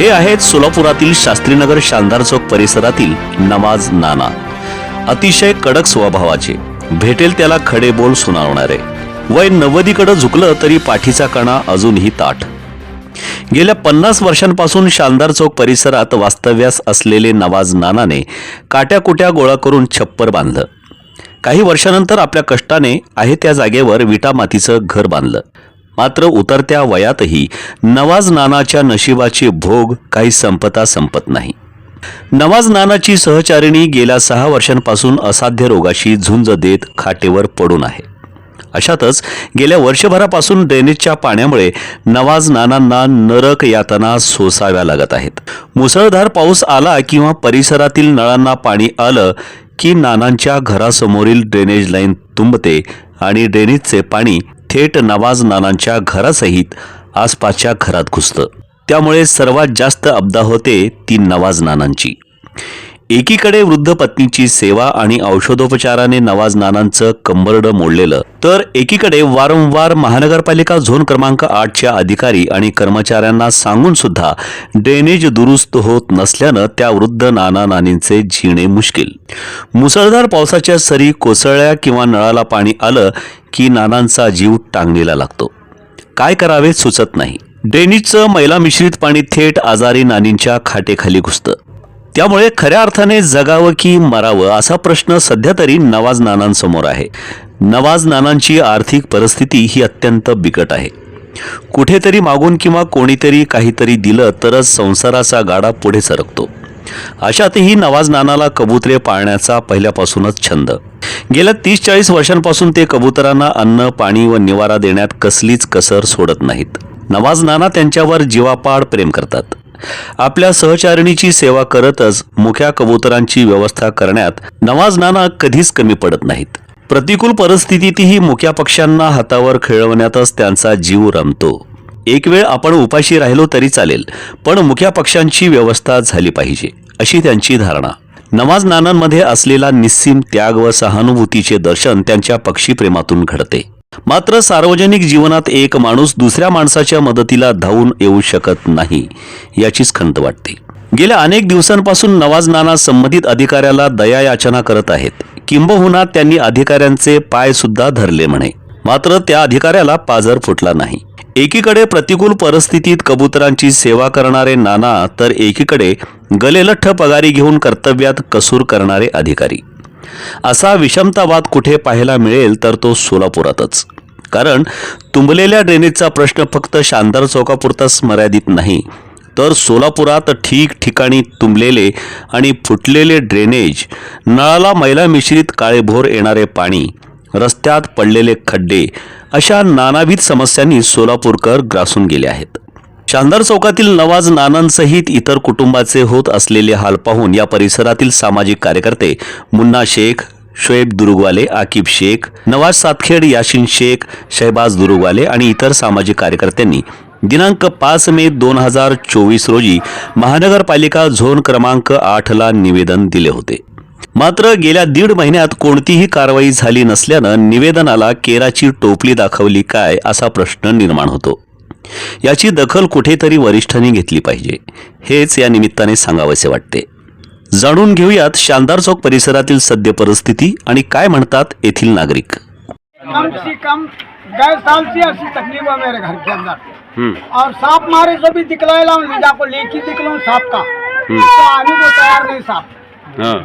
हे आहेत सोलापुरातील शास्त्रीनगर शानदार चौक परिसरातील नवाज नाना. अतिशय कडक स्वभावाचे. भेटेल त्याला खडे बोल सुनावणारे. वय नव्वदीकडे झुकलं तरी पाठीचा कणा अजूनही ताठ. गेल्या पन्नास वर्षांपासून शानदार चौक परिसरात वास्तव्यास असलेले नवाज नानाने काट्याकुट्या गोळा करून छप्पर बांधलं. काही वर्षानंतर आपल्या कष्टाने आहे त्या जागेवर विटा मातीचं घर बांधलं. मात्र उतरत्या वयातही नवाज नानाच्या नशिबाचे भोग काही संपता संपत नाही. नवाज नानाची सहचारिणी गेल्या सहा वर्षांपासून असाध्य रोगाशी झुंज देत खाटेवर पडून आहे. अशातच गेल्या वर्षभरापासून ड्रेनेजच्या पाण्यामुळे नवाज नानांना नरक यातना सोसाव्या लागत आहेत. मुसळधार पाऊस आला किंवा परिसरातील नळांना पाणी आलं की नानांच्या घरासमोरील ड्रेनेज लाईन तुंबते आणि ड्रेनेजचे पाणी थेट नवाज नानांच्या घरासहित आसपासच्या घरात घुसतं. त्यामुळे सर्वात जास्त अब्दा होते ती नवाज नानांची. एकीकडे वृद्ध पत्नीची सेवा आणि औषधोपचाराने नवाज नानांचं कंबरडं मोडलेलं तर एकीकडे वारंवार महानगरपालिका झोन क्रमांक आठच्या अधिकारी आणि कर्मचाऱ्यांना सांगून सुद्धा ड्रेनेज दुरुस्त होत नसल्यानं त्या वृद्ध नाना नानींचे जिणे मुश्किल. मुसळधार पावसाच्या सरी कोसळल्या किंवा नळाला पाणी आलं की नानांचा जीव टांगणीला लागतो. काय करावे सुचत नाही. ड्रेनेजचं मैला मिश्रित पाणी थेट आजारी नानींच्या खाटेखाली घुसतं. त्यामुळे खऱ्या अर्थाने जगावं की मरावं असा प्रश्न सध्या तरी नवाज नानांसमोर आहे. नवाज नानांची आर्थिक परिस्थिती ही अत्यंत बिकट आहे. कुठेतरी मागून किंवा कोणीतरी काहीतरी दिलं तरच संसाराचा गाडा पुढे सरकतो. अशातही नवाज नानाला कबुतरे पाळण्याचा पहिल्यापासूनच छंद. गेल्या तीस चाळीस वर्षांपासून ते कबुतरांना अन्न पाणी व निवारा देण्यात कसलीच कसर सोडत नाहीत. नवाज नाना त्यांच्यावर जीवापाड प्रेम करतात. आपल्या सहचारिणीची सेवा करतच मुख्या कबुतरांची व्यवस्था करण्यात नवाज नाना कधीच कमी पडत नाहीत. प्रतिकूल परिस्थितीतही मुख्या पक्ष्यांना हातावर खेळवण्यातच त्यांचा जीव रमतो. एक वेळ आपण उपाशी राहिलो तरी चालेल पण मुख्या पक्ष्यांची व्यवस्था झाली पाहिजे अशी त्यांची धारणा. नवाज नानांमध्ये असलेला निस्सीम त्याग व सहानुभूतीचे दर्शन त्यांच्या पक्षीप्रेमातून घडते. मात्र सार्वजनिक जीवनात एक माणूस दुसऱ्या माणसाच्या मदतीला धावून येऊ शकत नाही याचीच खंत वाटते. गेल्या अनेक दिवसांपासून नवाज नाना संबंधित अधिकाऱ्याला दया याचना करत आहेत. किंबहुना त्यांनी अधिकाऱ्यांचे पाय सुद्धा धरले म्हणे. मात्र त्या अधिकाऱ्याला पाझर फुटला नाही. एकीकडे प्रतिकूल परिस्थितीत कबुतरांची सेवा करणारे नाना तर एकीकडे गलेलठ्ठ पगारी घेऊन कर्तव्यात कसूर करणारे अधिकारी. असा विषमतावाद कुठे पाहायला मिळेल तर तो सोलापुरातच. कारण तुंबलेल्या ड्रेनेजचा प्रश्न फक्त शानदार चौकापुरताच मर्यादित नाही तर सोलापुरात ठिकठिकाणी तुंबलेले आणि फुटलेले ड्रेनेज नळाला मैला मिश्रित काळेभोर येणारे पाणी रस्त्यात पडलेले खड्डे अशा नानाविध समस्यांनी सोलापूरकर ग्रासून गेले आहेत. शानदार चौकातील नवाज नानांसहित इतर कुटुंबाचे होत असलेले हाल पाहून या परिसरातील सामाजिक कार्यकर्ते मुन्ना शेख शोएब दुरुगवाले आकिब शेख नवाज सातखेड याशिन शेख शहबाज दुरुगवाले आणि इतर सामाजिक कार्यकर्त्यांनी दिनांक पाच मे दोन हजार चोवीस रोजी महानगरपालिका झोन क्रमांक आठला निवेदन दिले होते. मात्र गेल्या दीड महिन्यात कोणतीही कारवाई झाली नसल्यानं निवेदनाला केराची टोपली दाखवली काय असा प्रश्न निर्माण होतो. याची दखल कुठेतरी वरिष्ठांनी घेतली पाहिजे. हेच या निमित्ताने सांगावेसे वाटते. जाणून घेऊयात शानदार चौक परिसरातील सद्य परिस्थिती आणि काय म्हणतात येथील नागरिक. कम से कम दस साल से ऐसी तकलीफ है मेरे घर के अंदर। और सांप मारे से भी दिखलाएला हूँ लीजा को लेके दिखलाऊं सांप का। तो आने को तैयार नहीं सांप।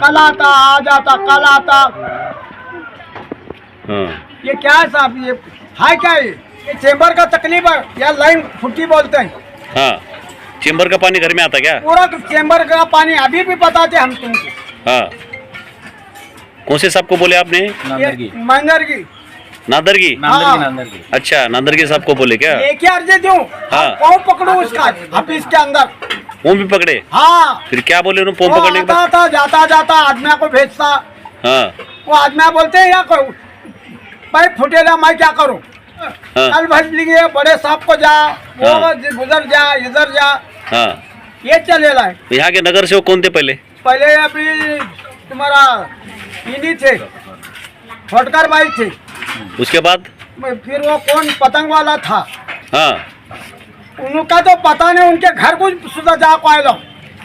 कल आता आज आता कल आता। ये क्या है साहब ये? है क्या ये? ये चेम्बर का तकलीफ़ है या लाइन फुटी बोलते हैं। हाँ चेंबर का पानी घर में आता क्या? पूरा चेम्बर का पानी अभी भी बताते हम तुमको। हाँ। कौन से साहब को बोले आपने? मंगर की नादर की हाँ। अच्छा नादर के साहब को बोले क्या? लेके अर्जी दूँ? हाँ। कौन पकड़ू उसका ऑफ़िस के अंदर। वो भी पकड़े? हाँ। फिर क्या बोले उन्होंने वो पकड़ने के आता बाद था जाता जाता आदमी को भेजता। हाँ। वो आदमिया बोलते हैं या करूँ। भाई फुटेला मैं क्या करूँ? हाँ। कल भेज लिए बड़े साहब को जा वो हाँ। जा इधर जा। हाँ। ये चलेला है यहाँ के नगर सेवक कौन थे पहले? पहले अभी तुम्हारा इन्हीं थे फटकर भाई थे। उसके बाद? फिर वो कौन? पतंग वाला था। हाँ। उनका तो पता नहीं उनके घर को सुधा जा पाए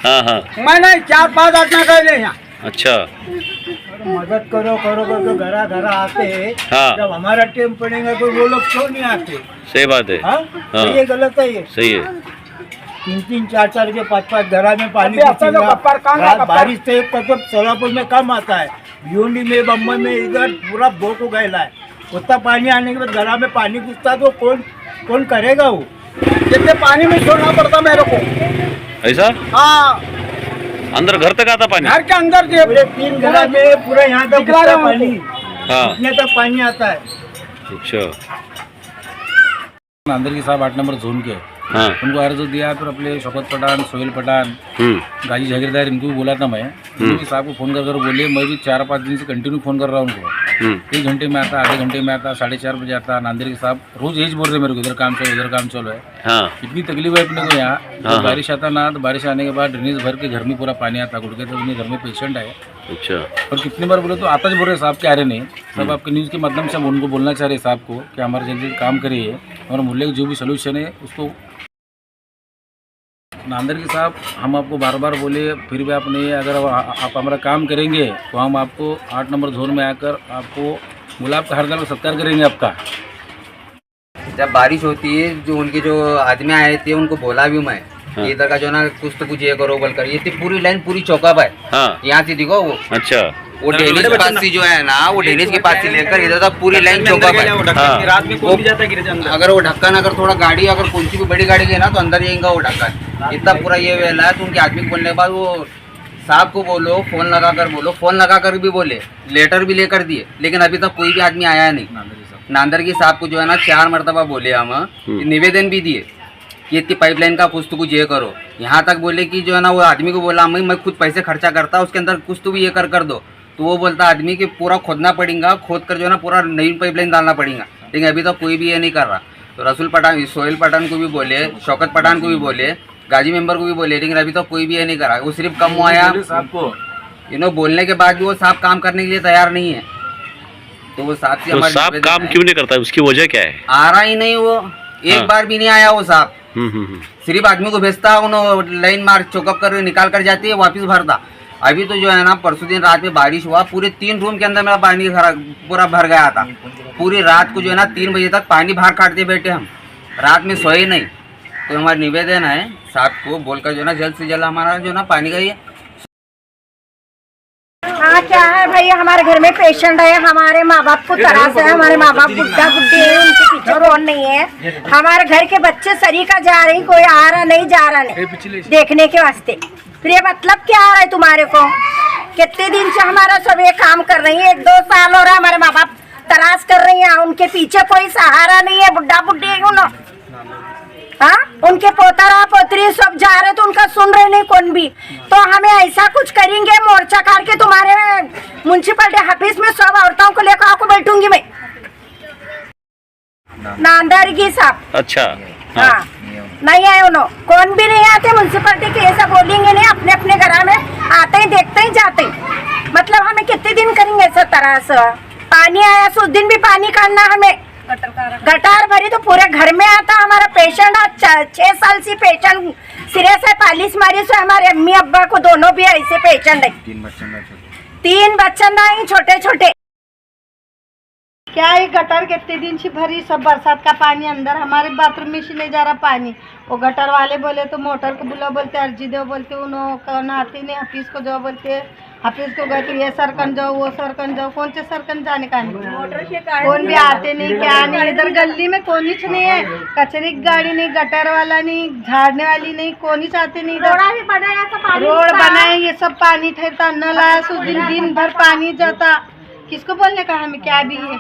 हाँ हाँ। मैं नहीं चार पाँच आदमी गए यहाँ। अच्छा। मदद करो करो करके घरा घरा आते. हैं. हाँ जब हमारा टेम पड़ेगा तो वो लोग क्यों नहीं आते? सही बात है। हाँ? हाँ। ये गलत है ये। सही है। तीन तीन चार चार के पाँच पाँच घरा में पानी? बारिश से मतलब सोलापुर में कम आता है। भिवंडी में बम्बई में इधर पूरा बो को गैला है। उतना पानी आने के बाद घरा में पानी घुसता तो कौन कौन करेगा वो? जितने पानी में छोड़ना पड़ता मेरे को। ऐसा? हाँ। अंदर घर तक आता पानी घर के अंदर जे पूरे तीन घरा में पूरा यहाँ तक हूँ पानी। हाँ। इतने तक पानी आता है? अच्छा अंदर के साहब आठ नंबर जोन के हाँ। उनको अर्ज दिया फिर अपने शौकत पठान सोहेल पठान हम्म। गाजी जागीरदार इनको भी बोला था मैं। साहब को फ़ोन कर कर बोले मैं भी चार पाँच दिन से कंटिन्यू फ़ोन कर रहा हूँ उनको। एक घंटे में आता आधे घंटे में आता साढ़े चार बजे आता नांदेड़ के साहब रोज यही बोल रहे मेरे को इधर काम चलो इधर काम चलो है। हाँ। इतनी तकलीफ़ है अपने को यहाँ हाँ। तो बारिश आता ना तो बारिश आने के बाद ड्रेनेज भर के घर में पूरा पानी आता गुड़के तो घर में पेशेंट है अच्छा। और कितनी बार बोले तो आता ही बोल रहे साहब के आ रहे नहीं सब आपके न्यूज़ के माध्यम से हम उनको बोलना चाह रहे साहब को कि हमारे जल्दी काम करिए और मुल्ले का जो भी सोल्यूशन है उसको नांदर के साहब हम आपको बार बार बोले फिर भी आप नहीं अगर आप हमारा काम करेंगे तो हम आपको आठ नंबर जोन में आकर आपको गुलाब का हरदल में सत्कार करेंगे आपका। जब बारिश होती है जो उनके जो आदमी आए थे उनको बोला भी मैं हाँ। इधर का जो ना कुछ तो कुछ ये करो बोल कर ये थी पूरी लाइन पूरी चौका है। हाँ। यहाँ से देखो वो। अच्छा। वो डेनिस के पास जो है ना वो डेनिस के पास से लेकर इधर तक पूरी लाइन चौका है हाँ। रात में कौन भी जाता है अगर वो ढक्कन अगर थोड़ा गाड़ी अगर कौन सी भी बड़ी गाड़ी गई ना तो अंदर जाएगा वो ढक्कन। इतना पूरा ये वेला है तो उनके आदमी को बोलने के बाद वो साहब को बोलो फ़ोन लगा कर बोलो फ़ोन लगा कर भी बोले लेटर भी लेकर दिए लेकिन अभी तक कोई भी आदमी आया नहीं। नांदर के साहब नांदर साहब को जो है ना चार मरतबा बोले हम निवेदन भी दिए कि इतनी पाइपलाइन का कुछ तो कुछ ये करो। यहाँ तक बोले कि जो है ना वो आदमी को बोला मैं मैं खुद पैसे खर्चा करता उसके अंदर कुछ तो भी ये कर कर दो। तो वो बोलता आदमी कि पूरा खोदना पड़ेगा खोद कर जो है ना पूरा नई पाइपलाइन डालना पड़ेगा। लेकिन अभी तक कोई भी ये नहीं कर रहा। तो रसूल पठान सोहेल पठान को भी बोले शौकत पठान को भी बोले गाजी मेंबर को भी बोले लेकिन अभी तक कोई भी ये नहीं करा। वो सिर्फ़ कम हुआ आया साहब को। इन्होंने बोलने के बाद भी वो साहब काम करने के लिए तैयार नहीं है। तो वो साहब से तो हमारी साहब काम क्यों नहीं करता? है उसकी वजह क्या है? आ रहा ही नहीं वो। एक हाँ। बार भी नहीं आया वो साहब। हम्म हम्म हम्म, सिर्फ़ आदमी को भेजता उन्होंने लाइन मार चौकअप कर निकाल कर जाती है वापिस भरता। अभी तो जो है ना, परसों दिन रात में बारिश हुआ, पूरे तीन रूम के अंदर मेरा पानी पूरा भर गया था। पूरी रात को जो है ना, तीन बजे तक पानी बाहर काटते बैठे हम। रात में सोए नहीं। तो हमारा निवेदन है, साहब को बोलकर जो ना, जल्द से जल्द हमारा जो ना, पानी का ये हाँ क्या है भाई? हमारे घर में पेशेंट है, हमारे माँ बाप को तरास है, हमारे माँ बाप बुढ़ा बुढ़ी है, उनके पीछे कौन नहीं है। हमारे घर के बच्चे सरीका जा रही कोई आ रहा नहीं, जा रहा नहीं। देखने के वास्ते। फिर ये मतलब क्या आ रहा है तुम्हारे को? कितने दिन से हमारा सब ये काम कर रही है? एक दो साल हो रहा हमारे माँ बाप तराश कर रही है। उनके पीछे कोई सहारा नहीं है बुढ़ा बुढ़ी है उन्होंने हाँ? उनके पोतारा पोतरी सब जा रहे तो उनका सुन रहे नहीं कौन भी? तो हमें ऐसा कुछ करेंगे मोर्चा काट के तुम्हारे म्यूनसिपलिटी ऑफ़िस में सब औरतों को लेकर आको बैठूँगी मैं। नांदरगी साहब। अच्छा। हाँ। हाँ। नहीं आए उन्होंने कौन भी नहीं आते म्यूनसिपलिटी के ऐसा बोलेंगे नहीं अपने अपने घर में आते ही देखते ही जाते ही। मतलब हमें कितने दिन करेंगे ऐसा तरह से? पानी आया सो उस दिन भी पानी काटना हमें। गटार भरी तो पूरे घर में आता हमारा पेशेंट आज छ- छह साल से पेशेंट सिरे से पालिस मारी से हमारे अम्मी अब्बा को दोनों भी ऐसे पेशेंट है। तीन बच्चन छोटे। छोटे क्या ये गटर कितने दिन से भरी सब बरसात का पानी अंदर हमारे बाथरूम में से नहीं जा रहा पानी। वो गटर वाले बोले तो मोटर को बुला बोलते अर्जी दो बोलते उन्होंने कौन आते नहीं हफीज को जाओ बोलते हफीज को गए तो ये सरकन जाओ वो सरकन जाओ कौन से सरकन जाने का नहीं मोटर से कौन भी आते नहीं क्या नहीं इधर गली में कोनीच नहीं है? कचरे की गाड़ी नहीं गटर वाला नहीं झाड़ने वाली नहीं कोनीच आते नहीं रोड बनाए ये सब पानी ठहरता नल आया सो दिन दिन भर पानी जाता। किसको बोलने का हमें क्या भी है?